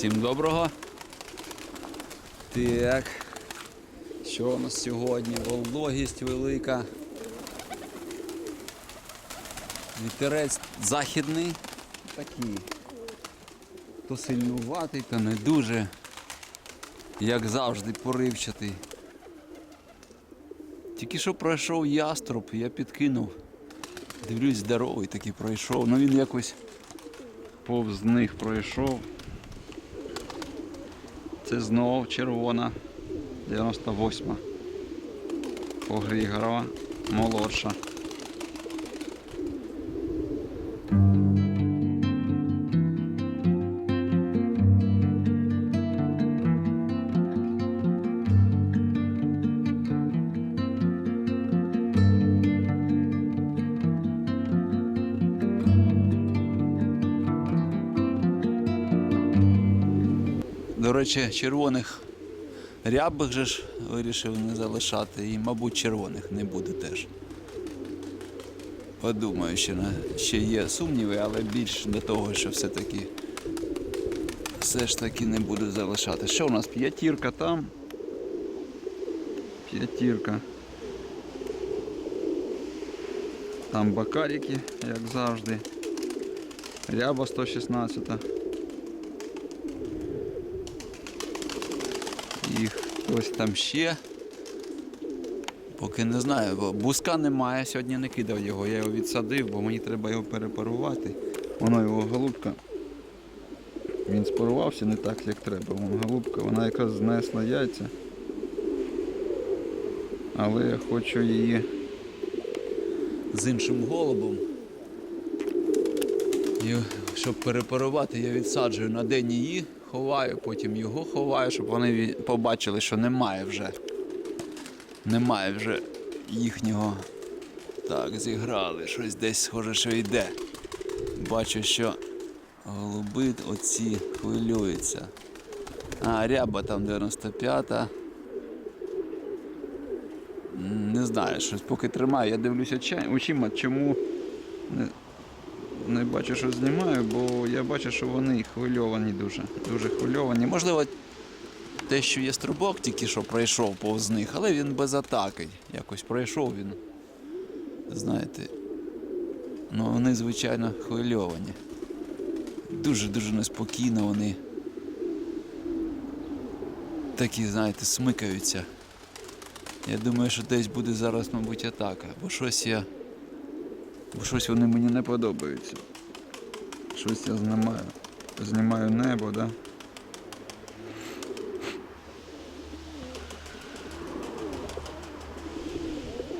Всім доброго. Так. Що у нас сьогодні? Вологість велика. Вітерець західний. Такий. То сильнуватий, то не дуже. Як завжди, поривчатий. Тільки що пройшов яструб, я підкинув. Дивлюсь, здоровий такий пройшов. Ну він якось повз них пройшов. Це знов червона 98 Погрігорова, молодша. До речі, червоних рябих же ж вирішив не залишати і, мабуть, червоних не буде теж. Подумаю, ще, на- ще є сумніви, але більш до того, що все-таки все ж таки не буду залишати. Що у нас? П'ятірка там. П'ятірка. Там бакарики, як завжди. Ряба 116. І хтось там ще. Поки не знаю, буска немає, сьогодні не кидав його, я його відсадив, бо мені треба його перепарувати. Воно його голубка. Він спарувався не так, як треба. Вон голубка, вона якраз знесла яйця. Але я хочу її з іншим голубом. І щоб перепарувати, я відсаджую на день її, ховаю, потім його ховаю, щоб вони побачили, що немає вже. Немає вже їхнього. Так, зіграли, щось десь схоже, що йде. Бачу, що голуби оці хвилюються. А, ряба там 95-та. Не знаю, щось поки тримаю. Я дивлюся очима, чому не, бачу, що знімаю, бо я бачу, що вони хвильовані дуже. Дуже хвильовані. Можливо, те, що є струбок, тільки що пройшов повз них, але він без атаки. Якось пройшов він. Знаєте. Ну вони, звичайно, хвильовані. Дуже-дуже неспокійно вони. Такі, знаєте, смикаються. Я думаю, що десь буде зараз, мабуть, атака, бо щось я. Бо щось вони мені не подобаються. Щось я знімаю. Знімаю небо, да?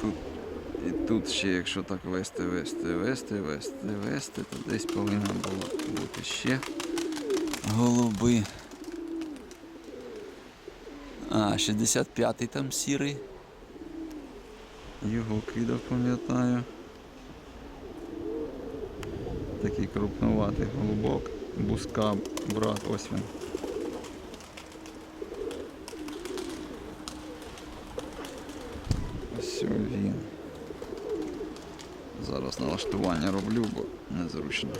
Тут і тут ще, якщо так вести, вести, вести, вести, вести, то десь повинно було бути ще голуби. А, 65-й там сірий. Його кидав, пам'ятаю. Такий крупнуватий голубок. Буска, брат, ось він. Ось він. Зараз налаштування роблю, бо незручно.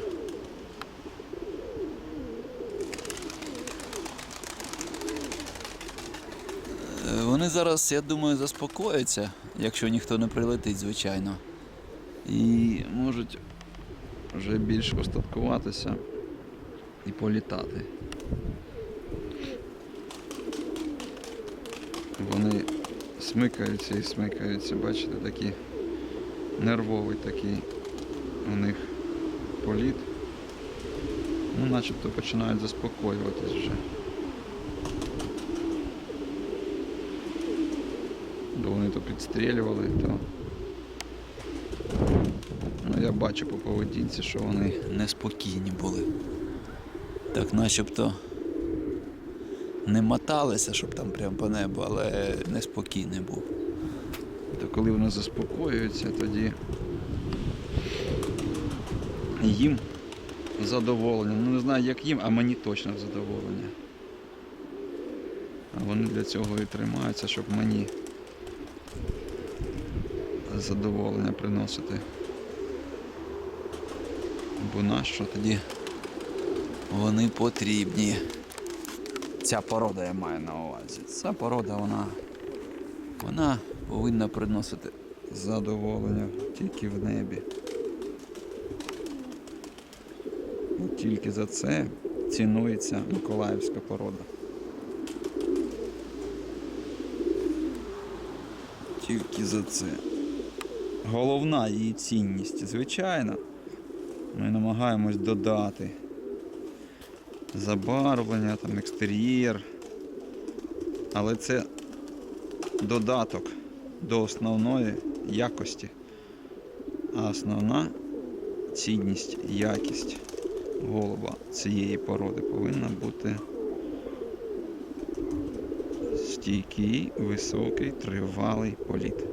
Вони зараз, я думаю, заспокояться, якщо ніхто не прилетить, звичайно. І можуть вже більш остаткуватися і політати. Вони смикаються і смикаються, бачите, такі нервовий такий у них політ. Ну, начебто починають заспокоюватись вже. Бо вони то підстрілювали, то. Я бачу по поведінці, що вони неспокійні були. Так начебто не моталися, щоб там прямо по небу, але неспокійний був. То коли вони заспокоюються, тоді їм задоволення. Ну не знаю як їм, а мені точно задоволення. А вони для цього і тримаються, щоб мені задоволення приносити. Бо нащо тоді вони потрібні. ця порода я маю на увазі. Ця порода, вона, вона повинна приносити задоволення тільки в небі. І тільки за це цінується Миколаївська порода. Тільки за це. Головна її цінність, звичайно, ми намагаємось додати забарвлення, там, екстер'єр. Але це додаток до основної якості. А основна цінність, якість голуба цієї породи повинна бути стійкий, високий, тривалий політ.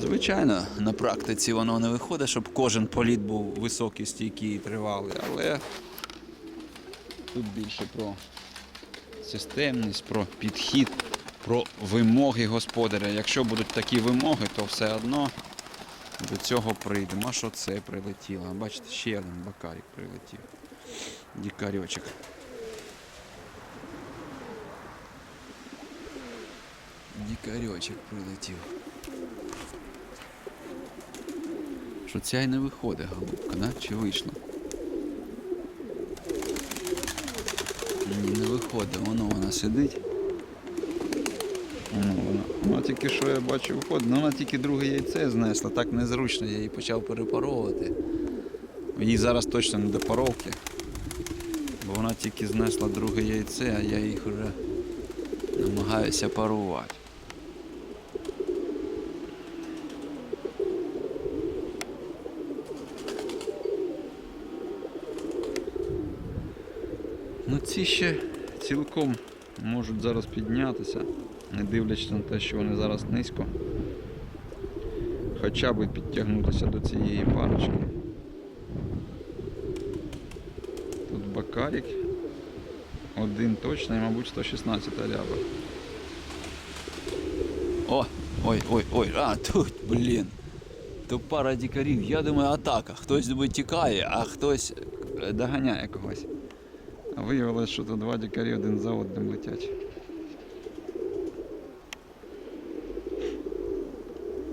Звичайно, на практиці воно не виходить, щоб кожен політ був високий, стійкий і тривалий, але тут більше про системність, про підхід, про вимоги господаря. Якщо будуть такі вимоги, то все одно до цього прийдемо. А що це прилетіло? Бачите, ще один бакарик прилетів. Дікарьочок. Дікарьочок прилетів. Що ця й не виходить, голубка, да? Чи вийшла? Ні, не виходить, воно вона сидить. Воно, вона. вона тільки що я бачу виходить, ну вона тільки друге яйце знесла, так незручно, я її почав перепаровувати. Їй зараз точно не до паровки. Бо вона тільки знесла друге яйце, а я їх вже намагаюся парувати. Ці ще цілком можуть зараз піднятися, не дивлячись на те, що вони зараз низько. Хоча б підтягнутися до цієї парочки. Тут бакарик. Один точно і, мабуть, 116 ряба. О! Ой, ой, ой, а тут, блін. То пара дікарів. Я думаю, атака. Хтось тікає, а хтось е, доганяє когось. Виявилось, що то два дікарі один за одним летять.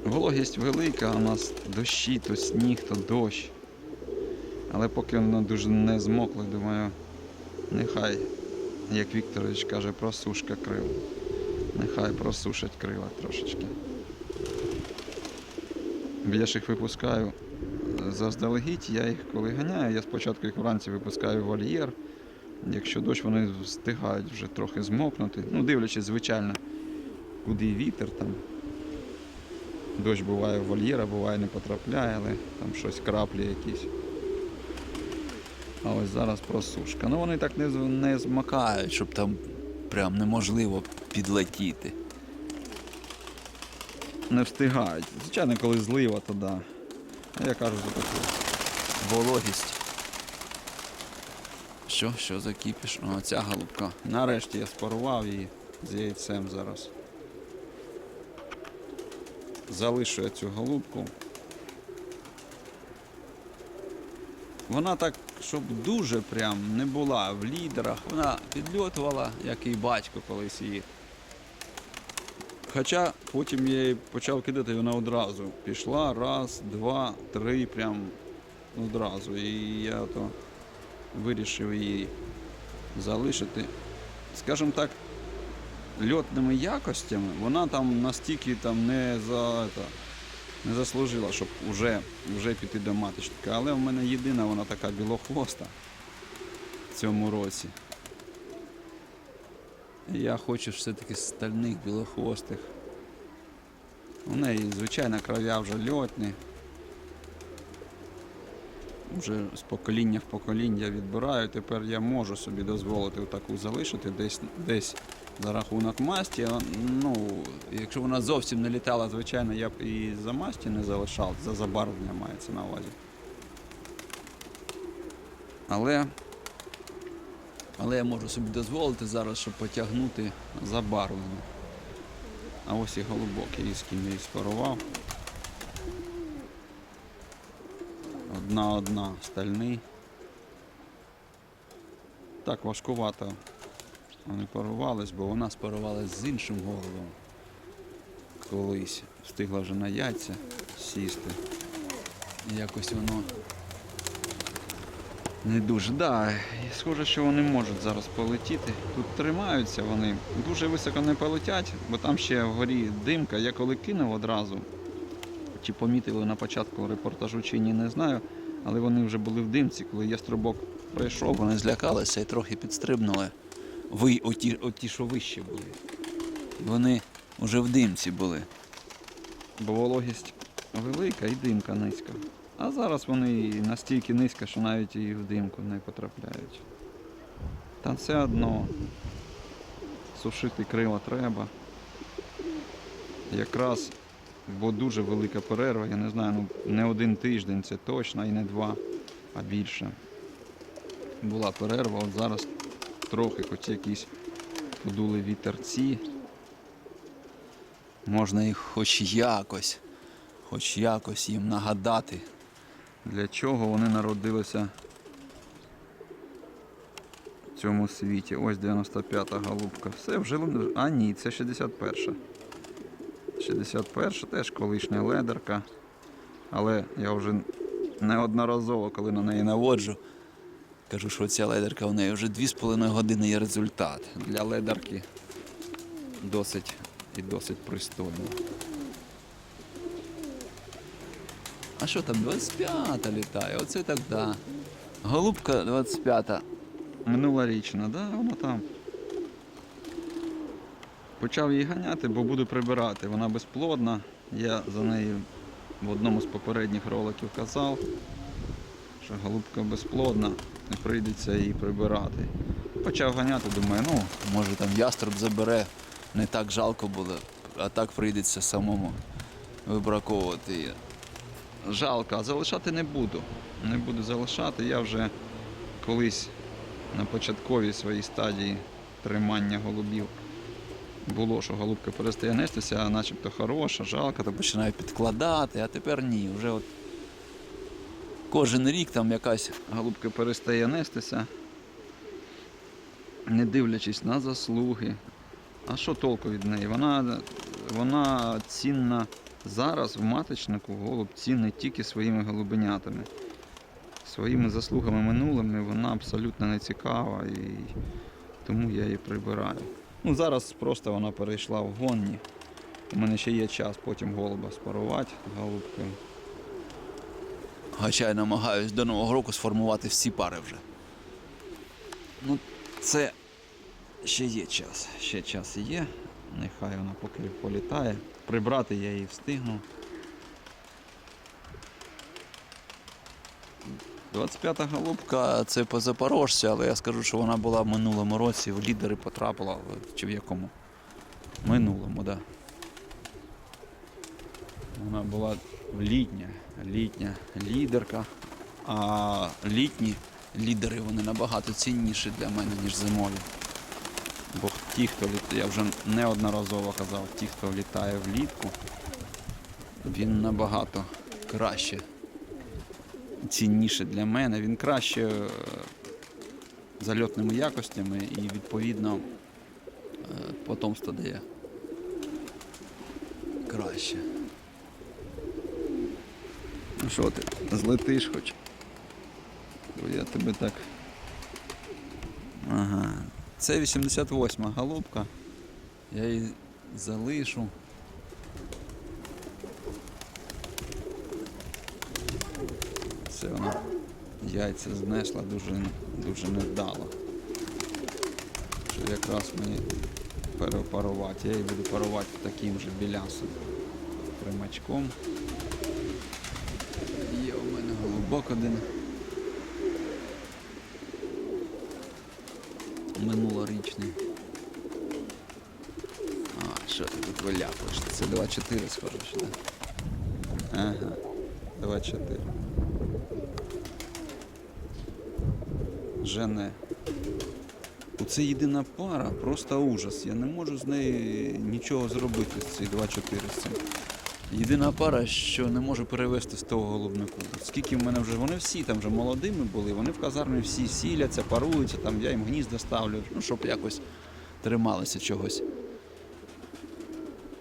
Вологість велика, а у нас дощі, то сніг, то дощ. Але поки воно дуже не змокло, думаю, нехай, як Вікторович каже, просушка крил. Нехай просушать крила трошечки. Я ж їх випускаю заздалегідь, я їх коли ганяю, я спочатку їх вранці випускаю в вольєр. Якщо дощ, вони встигають вже трохи змокнути. Ну, дивлячись, звичайно, куди вітер там. Дощ буває в вольєра, буває не потрапляє, але там щось краплі якісь. А ось зараз просушка. Ну вони так не, не змакають, щоб там прям неможливо підлетіти. Не встигають. Звичайно, коли злива, то да. Я кажу за таку вологість. Що, що за кіпіш? О, ця голубка. Нарешті я спарував її з яйцем зараз. Залишу я цю голубку. Вона так, щоб дуже прям не була в лідерах. Вона підльотувала, як і батько колись її. Хоча потім я її почав кидати, вона одразу пішла. Раз, два, три, прям одразу. І я то вирішив її залишити. Скажімо так, льотними якостями вона там настільки там не за это, не заслужила, щоб вже, вже піти до маточника. Але в мене єдина вона така білохвоста в цьому році. Я хочу все-таки стальних білохвостих. У неї, звичайно, кров'я вже льотні. Вже з покоління в покоління відбираю. Тепер я можу собі дозволити таку залишити десь, десь за рахунок масті. Ну, якщо вона зовсім не літала, звичайно, я б і за масті не залишав, за забарвлення мається на увазі. Але, але я можу собі дозволити зараз, щоб потягнути забарвлення. А ось і голубок, я із ким я її спарував. Одна-одна стальний. так важкувато вони парувались, бо вона спарувалась з іншим голубом. Колись встигла вже на яйця сісти. І якось воно не дуже. Да, схоже, що вони можуть зараз полетіти. Тут тримаються вони. Дуже високо не полетять, бо там ще вгорі димка. Я коли кинув одразу, чи помітили на початку репортажу чи ні, не знаю. Але вони вже були в димці, коли яструбок прийшов, вони злякалися і трохи підстрибнули. Ви, оті, оті що вище були. Вони вже в димці були. Бо вологість велика і димка низька. А зараз вони настільки низько, що навіть і в димку не потрапляють. Та все одно сушити крила треба. Якраз, бо дуже велика перерва, я не знаю, ну не один тиждень це точно і не два, а більше. Була перерва, от зараз трохи хоч якісь подули вітерці. Можна їх хоч якось, хоч якось їм нагадати, для чого вони народилися в цьому світі. Ось 95-та голубка. Все вже. А ні, це 61-ша. 61 теж колишня ледерка. Але я вже неодноразово, коли на неї наводжу, кажу, що ця ледерка у неї вже 2,5 години є результат. Для ледерки досить і досить пристойно. А що там, 25-та літає? Оце так да. Голубка 25-та. Минулорічна, да, вона там. Почав її ганяти, бо буду прибирати. Вона безплодна. Я за нею в одному з попередніх роликів казав, що голубка безплодна і прийдеться її прибирати. Почав ганяти, думаю, ну, може там яструб забере, не так жалко буде, а так прийдеться самому вибраковувати її. Жалко, а залишати не буду. Не буду залишати. Я вже колись на початковій своїй стадії тримання голубів було, що голубка перестає нестися, начебто хороша, жалко, то починаю підкладати, а тепер ні. Вже от кожен рік там якась голубка перестає нестися, не дивлячись на заслуги. А що толку від неї? Вона, вона цінна зараз в маточнику, голуб цінний тільки своїми голубенятами. Своїми заслугами минулими вона абсолютно не цікава і тому я її прибираю. Ну, зараз просто вона перейшла в гонні. У мене ще є час потім голуба спарувати голубкою. Хоча я намагаюсь до Нового року сформувати всі пари вже. Ну, це ще є час. Ще час є. Нехай вона поки політає. Прибрати я її встигну. 25-та голубка це по Запорожця, але я скажу, що вона була в минулому році, в лідери потрапила, чи в якому? Минулому, так. Да. Вона була літня, літня лідерка. А літні лідери вони набагато цінніші для мене, ніж зимові. Бо ті, хто літає, я вже неодноразово казав, ті, хто літає влітку, він набагато краще цінніше для мене. Він краще е, за льотними якостями і відповідно е, потомство дає краще. Ну що ти, злетиш хоч? Бо я тебе так. Ага. Це 88 голубка. Я її залишу. Це вона яйця знесла дуже, дуже невдало. Що якраз мені перепарувати. Я її буду парувати таким же білясом. Примачком. Є у мене голубок один. Минулорічний. А, що ти тут виляпуєш? Це 2-4 схоже, що? Ага, 2-4. Жене. Оце єдина пара, просто ужас. Я не можу з неї нічого зробити з цієї 2-4 з цим. Єдина пара, що не можу перевести з того голубнику. Скільки в мене вже, вони всі там вже молодими були, вони в казармі всі сіляться, паруються, там я їм гнізда ставлю, ну, щоб якось трималися чогось.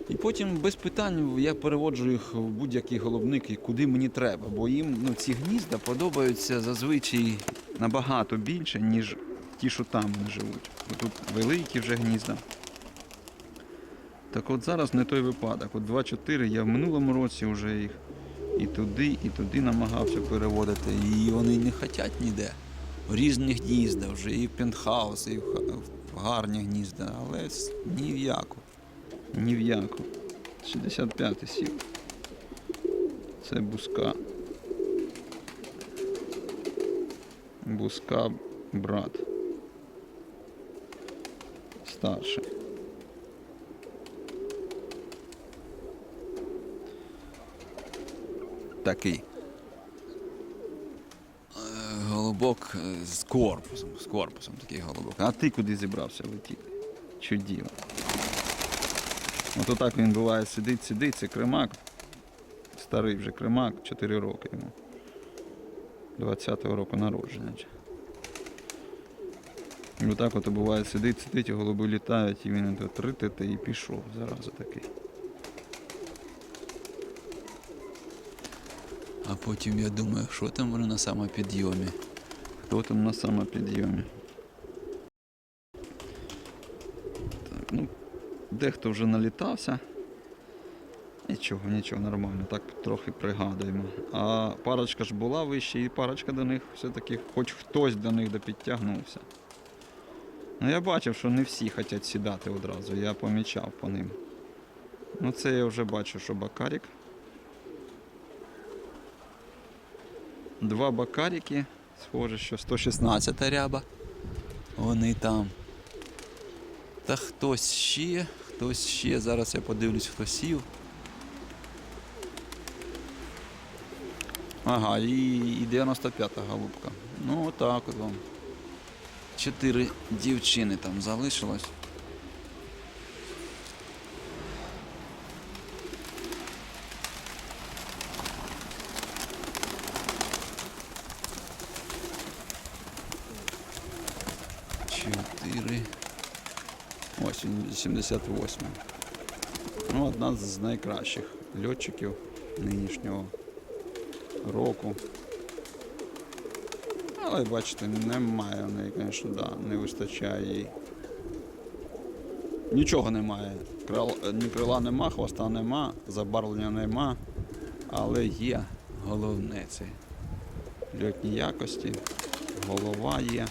І потім без питань я переводжу їх в будь-який голубник, і куди мені треба. Бо їм ну, ці гнізда подобаються зазвичай набагато більше, ніж ті, що там вони живуть. Бо тут великі вже гнізда. Так от зараз не той випадок. От 2-4 я в минулому році вже їх і туди, і туди намагався переводити. І вони не хочуть ніде. В різні гнізда вже, і в пентхаус, і в гарні гнізда, але ні в яку. Ні в яку. 65 сів. Це буска. Буска брат. Старший. Такий. Е, Голубок з корпусом, з корпусом такий голубок. А ти куди зібрався летіти? Чуділо. От отак він буває, сидить, сидить, це кремак. Старий вже кремак, 4 роки йому. 20-го року народження. І отак от буває, сидить, сидить, і голуби літають, і він тут тритити і пішов зараза такий. А потім я думаю, що там вони на самопідйомі? Хто там на самопідйомі? Так, ну, дехто вже налітався. Нічого, нічого, нормально, так трохи пригадуємо. А парочка ж була вище, і парочка до них все-таки, хоч хтось до них допідтягнувся. Ну я бачив, що не всі хочуть сідати одразу, я помічав по ним. Ну це я вже бачу, що Бакарік. Два бакаріки, схоже, що 116 ряба. Вони там. Та хтось ще, хтось ще. Зараз я подивлюсь, хто сів. Ага, і, і 95-та голубка. Ну отак от вам. Чотири дівчини там залишилось. Чотири. Ось він 78. Ну, одна з найкращих льотчиків нинішнього року. Але бачите, немає в неї, звісно, да, не вистачає їй. Нічого немає. Ні крила нема, хвоста нема, забарвлення нема. Але є головне це льотні якості, голова є.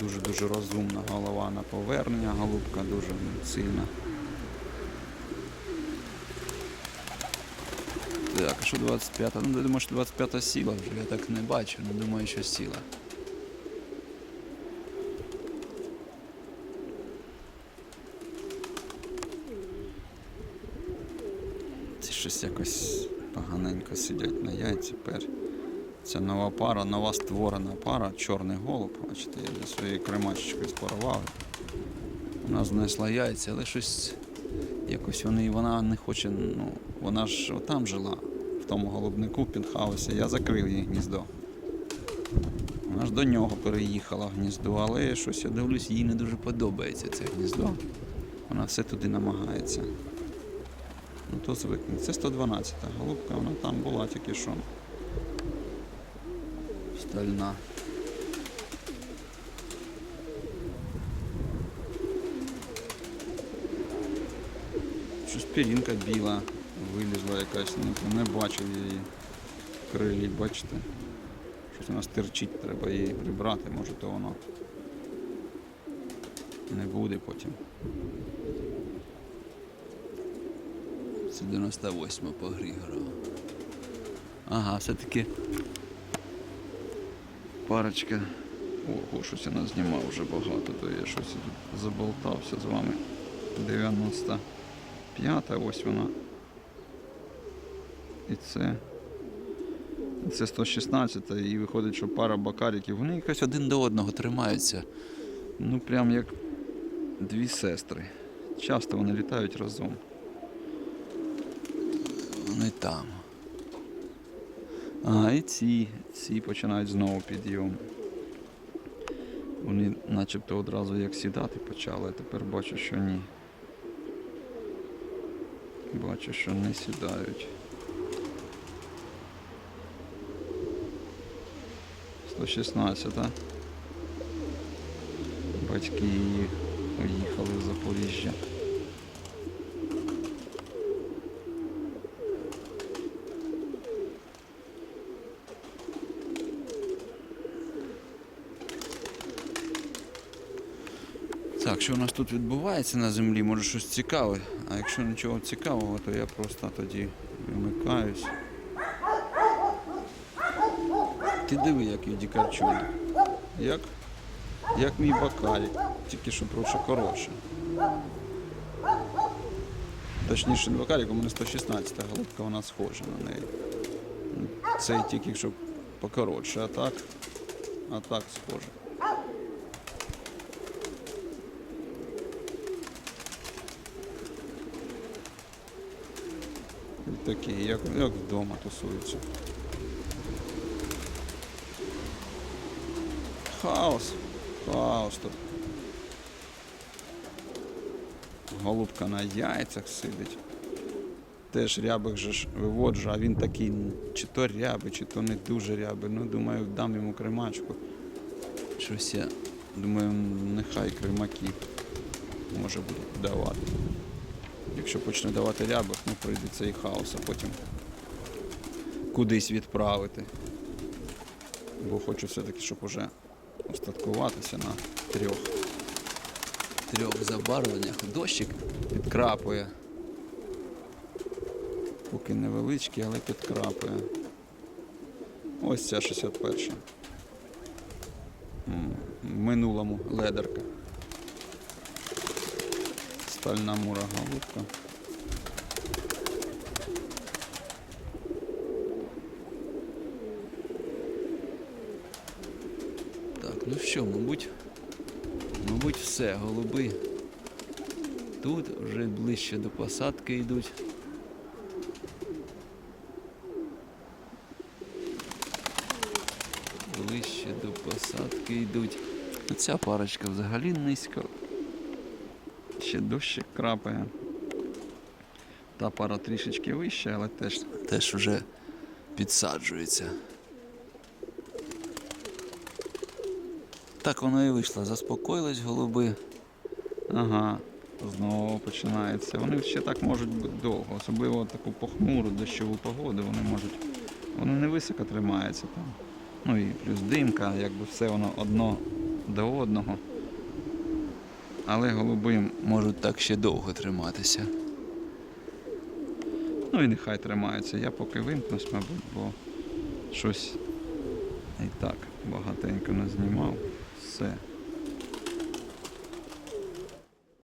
Дуже-дуже розумна голова на повернення, голубка дуже сильна. Так, а що 25-та? Ну, я думаю, що 25-та сіла вже, я так не бачу, але думаю, що сіла. Ці щось якось поганенько сидять на яйці пер. Це нова пара, нова створена пара, чорний голуб. Бачите, я для своєю кремачечкою спарував. Вона знесла яйця, але щось якось вони, вона не хоче, ну, вона ж там жила, в тому голубнику в пентхаусі. Я закрив її гніздо. Вона ж до нього переїхала гніздо, але щось я дивлюсь, їй не дуже подобається це гніздо. Вона все туди намагається. Ну то звикне. Це 112-та голубка, вона там була тільки що. Стальна. Щось пірінка біла вилізла якась, не, не бачив її крилі, бачите? Щось вона стирчить, треба її прибрати, може то воно не буде потім. Це 98 по грі грала. Ага, все-таки парочка. Ого, щось я назнімав вже багато, то я щось заболтався з вами. 95-та, ось вона. І це. Це 116 і виходить, що пара бакариків. Вони якось один до одного тримаються. Ну прям як дві сестри. Часто вони літають разом. Вони там. А, і ці, ці починають знову підйом. Вони начебто одразу як сідати почали, а тепер бачу, що ні. Бачу, що не сідають. 116. Батьки її уїхали в Запоріжжя. Так, що у нас тут відбувається на землі? Може щось цікаве. А якщо нічого цікавого, то я просто тоді вимикаюсь. Ти диви, який дікарчун. Як? Як мій бакалік. Тільки що проще коротше. Точніше, не бакалік, у мене 116 голубка, вона схожа на неї. Цей тільки що покоротше, а так. А так схоже. Такі, як, як вдома тусуються. Хаос. Хаос тут. Голубка на яйцях сидить. Теж рябих же ж виводжу, а він такий чи то рябий, чи то не дуже рябий. Ну, думаю, дам йому кремачку. Щось я думаю, нехай кремаків може буде давати. Якщо почне давати рябих, ну прийдеться і хаос, а потім кудись відправити. Бо хочу все-таки, щоб уже устаткуватися на трьох. Трьох забарвленнях. Дощик підкрапує. Поки невеличкий, але підкрапує. Ось ця 61. М, В минулому ледерка. Стальна мура голубка. Так, ну що, мабуть, мабуть, все, голуби. Тут вже ближче до посадки йдуть. Ближче до посадки йдуть. Ця парочка взагалі низько. Ще дощик крапає. Та пара трішечки вища, але теж, теж вже підсаджується. Так воно і вийшло. Заспокоїлись голуби. Ага, знову починається. Вони ще так можуть бути довго, особливо таку похмуру дощову погоду вони можуть. Вони не високо тримаються там. Ну і плюс димка, якби все воно одно до одного. Але голуби можуть так ще довго триматися. Ну і нехай тримаються. Я поки вимкнусь, мабуть, бо щось і так багатенько не знімав. Все.